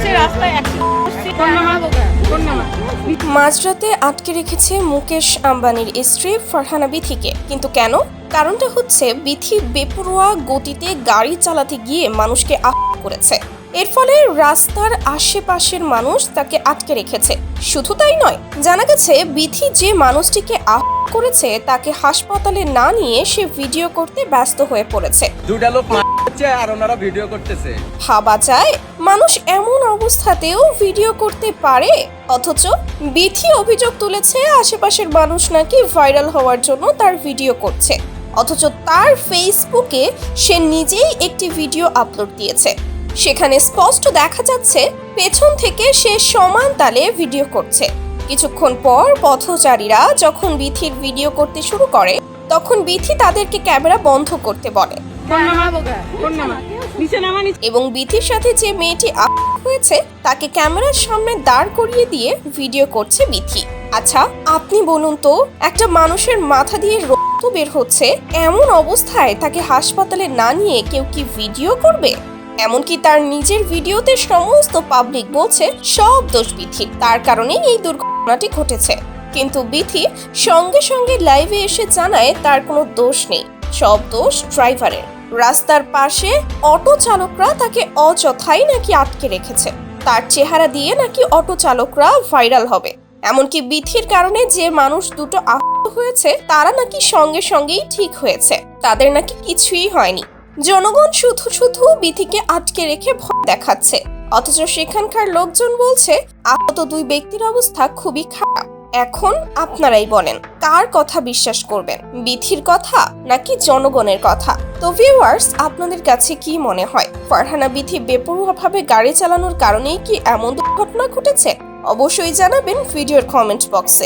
হচ্ছে রাস্তায় মাঝরাতে আটকে রেখেছে মুকেশ আম্বানির স্ত্রী ফারহানা বিথিকে। কিন্তু কেন? কারণটা হচ্ছে বিথি বেপরোয়া গতিতে গাড়ি চালাতে গিয়ে মানুষকে আহ করেছে। এর ফলে রাস্তার আশেপাশের মানুষ তাকে আটকে রেখেছে। শুধু তাই নয় জানা গেছে বিথি যে মানুষটিকে আহত করেছে তাকে হাসপাতালে না নিয়ে সে ভিডিও করতে ব্যস্ত হয়ে পড়েছে। দুটা লোক আর ওনারা ভিডিও করতেছে। ভাবা যায় মানুষ এমন অবস্থাতেও ভিডিও করতে পারে অথচ বিথি অভিযোগ তুলেছে আশেপাশের মানুষ নাকি ভাইরাল হওয়ার জন্য তার ভিডিও করছে। অথচ তার ফেসবুকে সে নিজেই একটি ভিডিও আপলোড দিয়েছে। সেখানে স্পষ্ট দেখা যাচ্ছে পেছন থেকে সে সমান তালে ভিডিও করছে। কিছুক্ষণ পর পথচারীরা যখন বিথির ভিডিও করতে শুরু করে, তখন বিথি তাদেরকে ক্যামেরা বন্ধ করতে বলে। এবং বিথির সাথে যে মেয়েটি হয়েছে, তাকে ক্যামেরার সামনে দাঁড় করিয়ে দিয়ে ভিডিও করছে বিথি। আচ্ছা আপনি বলুন তো, একটা মানুষের মাথা দিয়ে রক্ত বের হচ্ছে, এমন অবস্থায় তাকে হাসপাতালে না নিয়ে কেউ কি ভিডিও করবে? এমনকি তার নিজের ভিডিওতে সমস্ত পাবলিক বলছে, সব দোষ বিথির। তার কারণেই এই দুর্ঘটনাটি ঘটেছে। কিন্তু বিথি সঙ্গে সঙ্গে লাইভে এসে জানায় তার কোনো দোষ নেই। সব দোষ ড্রাইভারের রাস্তার পাশে অটো চালকরা তাকে অযথাই নাকি আটকে রেখেছে। তার চেহারা দিয়ে নাকি অটো চালকরা ভাইরাল হবে। এমনকি বিথির কারণে যে মানুষ দুটো আহত হয়েছে, তারা নাকি সঙ্গে সঙ্গেই ঠিক হয়েছে। তাদের নাকি কিছুই হয়নি। জনগণ শুধু শুধু বিথিকে আটকে রেখে ভয় দেখাচ্ছে। অথচ সেখানকার লোকজন বলছে, আহত দুই ব্যক্তির অবস্থা খুবই খারাপ। এখন আপনারাই বলেন, কার কথা বিশ্বাস করবেন? বিথির কথা নাকি জনগণের কথা? তো ভিউয়ার্স আপনাদের কাছে কি মনে হয়? ফারহানা বিথি বেপরোয়াভাবে গাড়ি চালানোর কারণেই কি এমন দুর্ঘটনা ঘটেছে? অবশ্যই জানাবেন ভিডিওর কমেন্ট বক্সে